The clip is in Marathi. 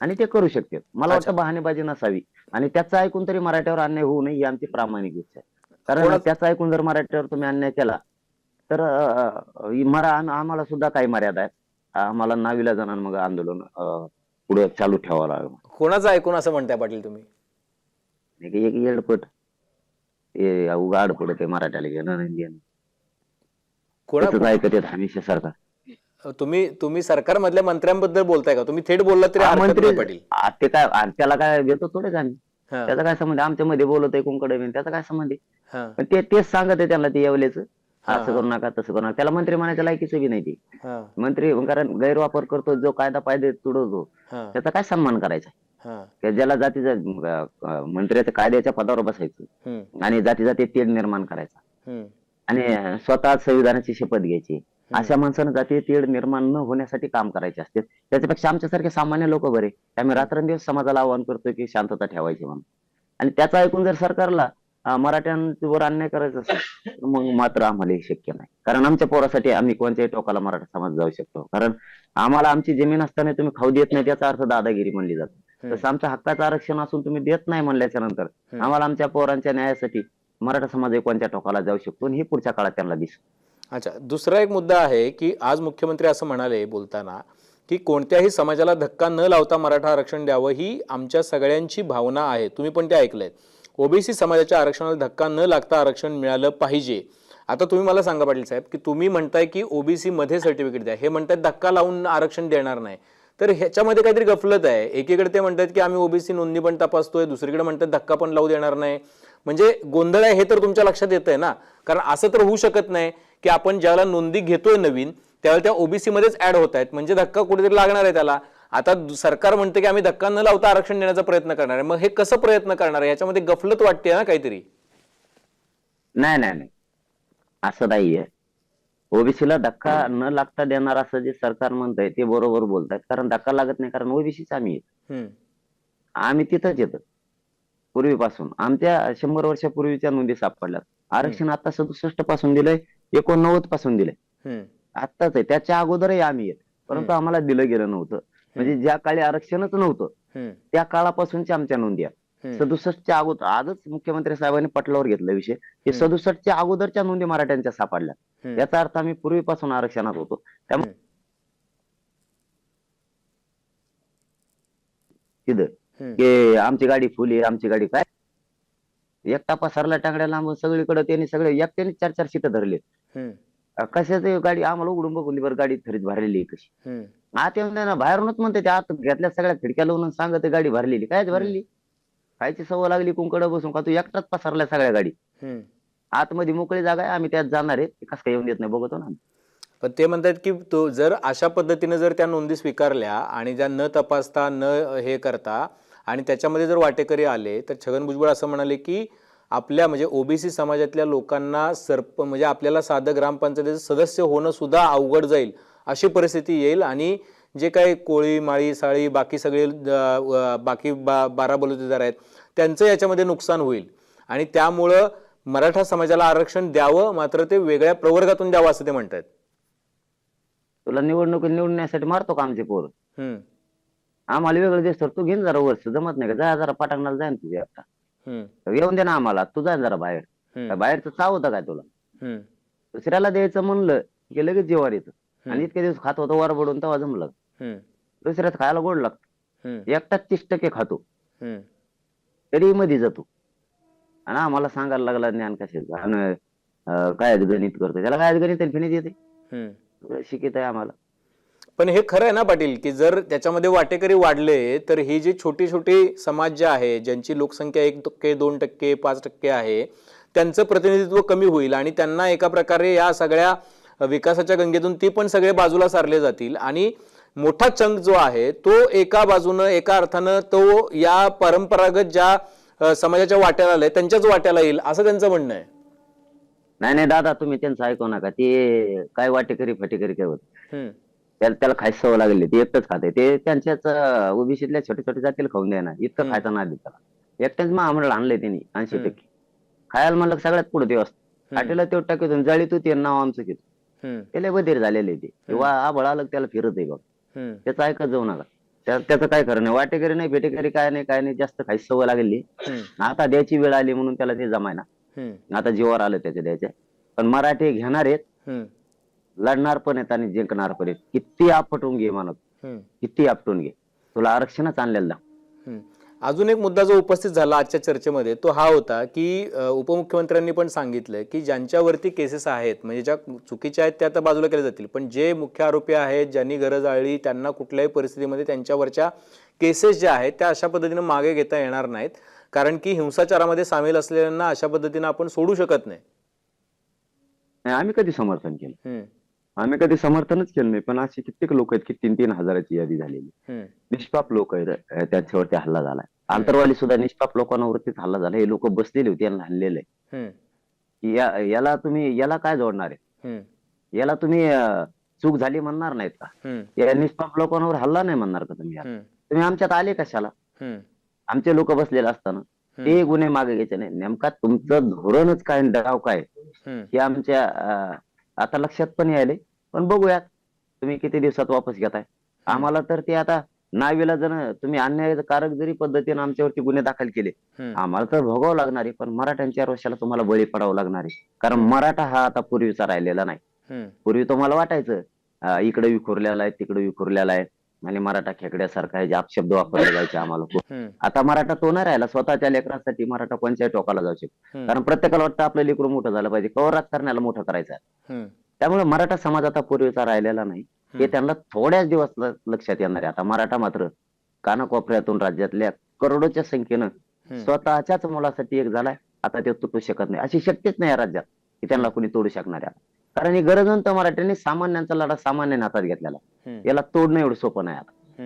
आणि ते करू शकतात. मला. वाटतं बहाणेबाजी नसावी. आणि त्याचं ऐकून तरी मराठ्यावर अन्याय होऊ नये ही आमची प्रामाणिक इच्छा आहे. कारण त्याचं ऐकून जर मराठ्यावर तुम्ही अन्याय केला तर मरा आम- आम्हाला सुद्धा काही मर्यादा आहेत. आम्हाला नावीला जाणार मग आंदोलन पुढे चालू ठेवावं लागलं. कोणाचं ऐकून असं म्हणताय पाटील तुम्ही? एक एक येडपट. हे उगा आडपड ते मराठ्याला घेणं नाही देणं. कोणा त्याचंच ऐकत हमेशा सरकार तुम्ही तुम्ही सरकारमधल्या मंत्र्यांबद्दल बोलताय का? तुम्ही थेट बोलला तरी हरकत मंत्री नाही पाटील. आ, ते काय आ, त्याला काय घेतो थोडेच आम्ही हा, त्याचा काय संबंध? आमच्या मध्ये बोलत आहे कुंकडे बिन त्याचा काय संबंध आहे? हा, पण ते तेच सांगत आहे त्यांना ते येवलेच. हा, असं करू नका तसं करू नका. त्याला मंत्री म्हणायचं लायकीच बी नाही ती. हा, मंत्री कारण गैरवापर करतो जो कायदा पायदे तुडवतो हा, त्याचा काय सन्मान करायचा? हा, त्या ज्याला जातीचा अं, अं, मंत्र्याच्या कायद्याच्या पदावर बसायचं. हम्म, आणि जाती जाती तेढ निर्माण करायचा. हम्म, आणि स्वतः संविधानाची शपथ घ्यायची. अशा माणसानं जाती तेढ निर्माण न होण्यासाठी काम करायचे असते. त्याच्यापेक्षा आमच्यासारखे सामान्य लोक बरे. आम्ही रात्रंदिवस समाजाला आवाहन करतो की शांतता ठेवायची म्हणून. आणि त्याचं ऐकून जर सरकारला मराठ्यांवर अन्याय करायचा असेल तर मग मात्र आम्हाला हे शक्य नाही. कारण आमच्या पोरासाठी आम्ही कोणत्याही टोकाला मराठा समाज जाऊ शकतो. कारण आम्हाला आमची जमीन असताना तुम्ही खाऊ देत नाही त्याचा अर्थ दादागिरी म्हणली जाते. तसं आमच्या हक्काचं आरक्षण असून तुम्ही देत नाही म्हणल्याच्या नंतर. आम्हाला आमच्या पोरांच्या न्यायासाठी मराठा समाज कोणत्या टोकाला जाऊ शकतो? आणि हे पुढच्या काळात त्यांना दिसतो. अच्छा दुसरा एक मुद्दा आहे की आज मुख्यमंत्री असं म्हणाले बोलताना की कोणत्याही समाजाला धक्का न लावता मराठा आरक्षण द्यावं ही आमच्या सगळ्यांची भावना आहे. तुम्ही पण ते ऐकलंय. ओबीसी समाजाच्या आरक्षणाला धक्का न लागता आरक्षण मिळालं पाहिजे. आता तुम्ही मला सांगा पाटील साहेब की तुम्ही म्हणताय की ओबीसी मध्ये सर्टिफिकेट द्या. हे म्हणतात धक्का लावून आरक्षण देणार नाही. तर ह्याच्यामध्ये काहीतरी गफलत आहे. एकीकडे ते म्हणतात की आम्ही ओबीसी नोंदणी पण तपासतोय दुसरीकडे म्हणतात धक्का पण लावू देणार नाही. म्हणजे गोंधळ आहे हे तर तुमच्या लक्षात येत आहे ना? कारण असं तर होऊ शकत नाही की आपण ज्यावेळेला नोंदी घेतोय नवीन त्यावेळेला त्या ओबीसी मध्येच ऍड होत आहेत. म्हणजे धक्का कुठेतरी लागणार आहे त्याला. आता सरकार म्हणतं की आम्ही धक्का न लावता आरक्षण देण्याचा प्रयत्न करणार आहे. मग हे कसं प्रयत्न करणार आहे? याच्यामध्ये गफलत वाटते ना काहीतरी. नाही नाही नाही. असं नाहीये. ओबीसीला धक्का न लागता देणार असं जे सरकार म्हणतंय ते बरोबर बोलतायत. कारण धक्का लागत नाही कारण ओबीसीच आम्ही आहे. आम्ही तिथंच येतो. पूर्वीपासून. आमच्या शंभर वर्षापूर्वीच्या नोंदी सापडल्यात. आरक्षण आता सदुसष्टपासून दिलंय एकोणनव्वदपासून दिलंय. आत्ताच आहे. त्याच्या अगोदरही आम्ही येत. परंतु आम्हाला दिलं गेलं नव्हतं. म्हणजे ज्या काळी आरक्षणच नव्हतं त्या काळापासूनच्या आमच्या नोंदी आहेत. सदुसष्टच्या अगोदर आजच मुख्यमंत्री साहेबांनी पटलावर घेतला विषय. की सदुसष्टच्या अगोदरच्या नोंदी मराठ्यांच्या सापडल्या. याचा अर्थ आम्ही पूर्वीपासून आरक्षणात होतो. त्यामुळे. की आमची गाडी फुल आहे आमची गाडी काय? एकटा पसरला टांगड्या लांब सगळीकडे त्यांनी सगळे एकट्याने चार चार सीट धरले. कशाच गाडी? आम्हाला उघडून बघून दे बरं गाडी थरीत भरलेली आहे कशी. आत येऊन ना बाहेरूनच म्हणते ते आत घेतल्या सगळ्या खिडक्या लावून सांगत गाडी भरलेली. कायच भरलेली? खायची सवय लागली कुंकड बसून का तू एकटाच पसरल्या सगळ्या गाडी. आतमध्ये मोकळी जागा आहे आम्ही त्यात जाणार आहे. कसं काय येऊन देत नाही बघतो ना पण ते म्हणतात की तो जर अशा पद्धतीने जर त्या नोंदी स्वीकारल्या आणि ज्या न तपासता न हे करता आणि त्याच्यामध्ये जर वाटेकरी आले तर छगन भुजबळ असं म्हणाले की आपल्या म्हणजे ओबीसी समाजातल्या लोकांना सरप म्हणजे आपल्याला साधं ग्रामपंचायतीचं सदस्य होणं सुद्धा अवघड जाईल अशी परिस्थिती येईल आणि जे काही कोळी माळी साळी बाकी सगळे बाकी बा बारा बलुतेदार आहेत त्यांचं याच्यामध्ये नुकसान होईल. आणि त्यामुळं मराठा समाजाला आरक्षण द्यावं मात्र ते वेगळ्या प्रवर्गातून द्यावं असं ते म्हणतात तुला निवडणूक निवडण्यासाठी मारतो का आमचे पोर? आम्हाला वेगळं दिसतं तू घेऊन जरा वर्ष जमत नाही का? जा जरा पटांगणाला जाईन तुझ्या आता. येऊन दे ना आम्हाला. तू जाय जरा बाहेर. काय बाहेरचं चाव होतं काय तुला? दुसऱ्याला द्यायचं म्हणलं की लगेच जेवार येतं. आणि. इतके दिवस खात होतं वर पडून तेव्हा जमलं. दुसऱ्याच खायला गोड लागतं. एकटाच तीस टक्के खातो. तरी मध्ये जातो. आणि आम्हाला सांगायला लागला ज्ञान कशाचं? अं, काय गणित करतो त्याला काय गणित फिनित येते. शिकित आहे आम्हाला. पण हे खरं आहे ना पाटील की जर त्याच्यामध्ये वाटेकरी वाढले तर ही जी छोटी छोटी समाज जे आहे ज्यांची लोकसंख्या एक टक्के दोन टक्के पाच टक्के आहे त्यांचं प्रतिनिधित्व कमी होईल आणि त्यांना एका प्रकारे या सगळ्या विकासाच्या गंगेतून ती पण सगळे बाजूला सारले जातील. आणि मोठा चंक जो आहे तो एका बाजूनं एका अर्थानं तो या परंपरागत ज्या समाजाच्या वाट्याला आलाय त्यांच्याच वाट्याला येईल असं त्यांचं म्हणणं आहे. नाही नाही दादा तुम्ही त्यांचं ऐकू नका. ते काय वाटेकरी फाटेकरी काय होत त्याला त्याला खायची सवय लागली ते एकटंच खाते. ते त्यांच्याच ओबीसीतल्या छोटे छोटे जातील खाऊन ना इतकं. खायचं नाही त्याला. एकट्याच महामंडळ आणलंय त्यांनी ऐंशी. टक्के. खायला म्हणलं सगळ्यात पुढे ते असतं तेवढं टाकतो जाळी तू ते नाव आमचं घेतो त्याला बधीर झालेले ते. किंवा आबळ आलं त्याला फिरत आहे बघ. त्याचं ऐकत जाऊ नका. त्या- त्याचं काय खरं नाही. वाटेकरी नाही भेटेकरी काय नाही काय नाही जास्त काही सवय लागली. आता द्यायची वेळ आली म्हणून त्याला ते जमायना. आता जीवावर आलं त्याच्या द्यायच्या पण मराठी घेणार आहेत लढणार पण आहेत आणि जिंकणार पण आहेत. किती आपटून घे म्हणत हम्म, किती आपटून घे. तुला आरक्षणच आणलेलं. अजून एक मुद्दा जो उपस्थित झाला आजच्या चर्चेमध्ये तो हा होता की उपमुख्यमंत्र्यांनी पण सांगितलं की ज्यांच्यावरती केसेस आहेत म्हणजे ज्या चुकीच्या आहेत त्या तर बाजूला केल्या जातील. पण जे मुख्य आरोपी आहेत ज्यांनी गरज आळली त्यांना कुठल्याही परिस्थितीमध्ये त्यांच्यावरच्या केसेस ज्या आहेत त्या अशा पद्धतीने मागे घेता येणार नाहीत. कारण की हिंसाचारामध्ये सामील असलेल्यांना अशा पद्धतीने आपण सोडू शकत नाही. आम्ही कधी समर्थन केलं? आम्ही कधी समर्थनच केलं नाही पण असे कित्येक लोक आहेत की तीन तीन हजाराची यादी झालेली. निष्पाप लोक आहेत त्यांच्यावरती हल्ला झालाय. आंतरवाली सुद्धा निष्पाप लोकांवरतीच हल्ला झाला. हे लोक बसलेले होते यांना हल्लेले. या याला तुम्ही याला काय जोडणार आहे याला तुम्ही चूक झाली म्हणणार नाहीत का? या निष्पाप लोकांवर हल्ला नाही म्हणणार का तुम्ही तुम्ही आमच्यात आले कशाला? आमचे लोक बसलेले असताना ते गुन्हे मागे घ्यायचे नाही. नेमका तुमचं धोरणच काय डाव काय? हे आमच्या आता लक्षात पण यायले पण बघूयात तुम्ही किती दिवसात वापस घेताय. आम्हाला तर ते आता नावीला जण तुम्ही अन्यायकारक जरी पद्धतीने आमच्यावरती गुन्हे दाखल केले आम्हाला तर भोगावं लागणार आहे पण मराठ्यांच्या रोषाला तुम्हाला बळी पडावं लागणार आहे. कारण मराठा हा आता पूर्वीचा राहिलेला नाही. पूर्वी तुम्हाला वाटायचं इकडे विखुरलेला आहे तिकडे विखुरलेला आहे. आणि मराठा खेकड्यासारखा आहे जे अपशब्द वापरले जायचे आम्हाला आता मराठा तो नाही राहिला स्वतःच्या लेकरांसाठी मराठा कोणत्याही टोकाला जाऊ शकतो. कारण प्रत्येकाला वाटतं आपलं लेकरू मोठं झालं पाहिजे कवर राजकारण्याला मोठं करायचं आहे. त्यामुळे मराठा समाज आता पूर्वीचा राहिलेला नाही. हे. त्यांना थोड्याच दिवस लक्षात येणार आहे. आता मराठा मात्र कानाकोपऱ्यातून राज्यातल्या करोडोच्या संख्येनं. स्वतःच्याच मुलासाठी एक झालाय. आता ते तुटू शकत नाही. अशी शक्यच नाही या राज्यात की त्यांना कोणी तोडू शकणार आहे. कारण ही गरजवंत मराठ्यांनी सामान्यांचा लढा सामान्य हातात घेतलेला. याला तोडणं एवढं सोपं नाही आता.